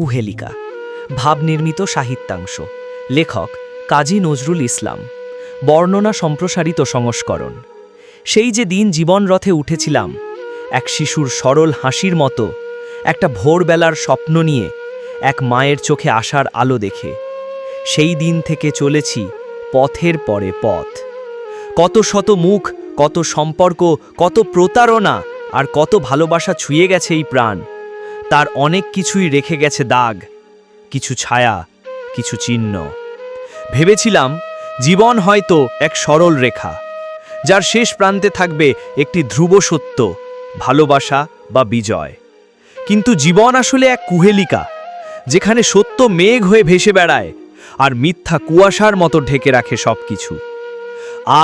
কুহেলিকা, ভাবনির্মিত সাহিত্যাংশ, লেখক কাজী নজরুল ইসলাম, বর্ণনা সম্প্রসারিত সংস্করণ। সেই যে দিন জীবন রথে উঠেছিলাম, এক শিশুর সরল হাসির মতো, একটা ভোরবেলার স্বপ্ন নিয়ে, এক মায়ের চোখে আসার আলো দেখে। সেই দিন থেকে চলেছি পথের পরে পথ। কত শত মুখ, কত সম্পর্ক, কত প্রতারণা, আর কত ভালোবাসা ছুঁয়ে গেছে এই প্রাণ। তার অনেক কিছুই রেখে গেছে দাগ, কিছু ছায়া, কিছু চিহ্ন। ভেবেছিলাম জীবন হয়তো এক সরল রেখা, যার শেষ প্রান্তে থাকবে একটি ধ্রুব সত্য, ভালোবাসা বা বিজয়। কিন্তু জীবন আসলে এক কুহেলিকা, যেখানে সত্য মেঘ হয়ে ভেসে বেড়ায় আর মিথ্যা কুয়াশার মতো ঢেকে রাখে সব কিছু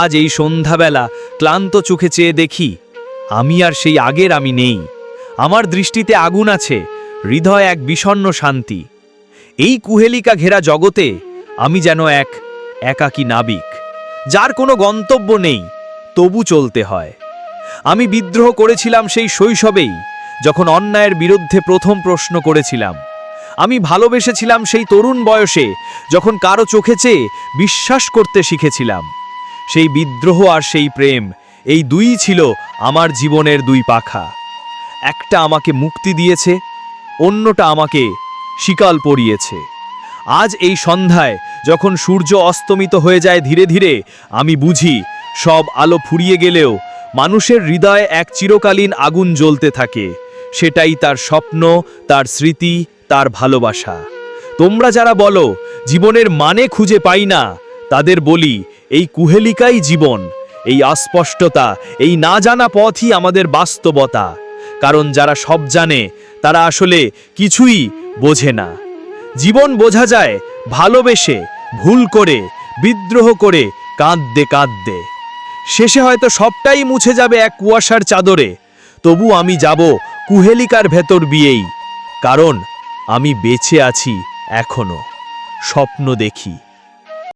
আজ এই সন্ধ্যাবেলা ক্লান্ত চোখে চেয়ে দেখি, আমি আর সেই আগের আমি নেই। আমার দৃষ্টিতে আগুন আছে, হৃদয় এক বিষণ্ণ শান্তি। এই কুহেলিকা ঘেরা জগতে আমি যেন এক একাকী নাবিক, যার কোনো গন্তব্য নেই, তবু চলতে হয়। আমি বিদ্রোহ করেছিলাম সেই শৈশবেই, যখন অন্যায়ের বিরুদ্ধে প্রথম প্রশ্ন করেছিলাম। আমি ভালোবেসেছিলাম সেই তরুণ বয়সে, যখন কারও চোখে চেয়ে বিশ্বাস করতে শিখেছিলাম। সেই বিদ্রোহ আর সেই প্রেম, এই দুই ছিল আমার জীবনের দুই পাখা। একটা আমাকে মুক্তি দিয়েছে, অন্যটা আমাকে শিকাল পরিয়েছে। আজ এই সন্ধ্যায় যখন সূর্য অস্তমিত হয়ে যায় ধীরে ধীরে, আমি বুঝি সব আলো ফুরিয়ে গেলেও মানুষের হৃদয়ে এক চিরকালীন আগুন জ্বলতে থাকে। সেটাই তার স্বপ্ন, তার স্মৃতি, তার ভালোবাসা। তোমরা যারা বলো, জীবনের মানে খুঁজে পাই না, তাদের বলি, এই কুহেলিকাই জীবন, এই অস্পষ্টতা, এই না জানা পথই আমাদের বাস্তবতা। কারণ যারা সব জানে, তারা আসলে কিছুই বোঝে না। জীবন বোঝা যায় ভালোবেসে, ভুল করে, বিদ্রোহ করে, কাঁদতে কাঁদতে। শেষে হয়তো সবটাই মুছে যাবে এক কুয়াশার চাদরে। তবু আমি যাব কুহেলিকার ভেতর বিয়েই কারণ আমি বেঁচে আছি এখনও, স্বপ্ন দেখি।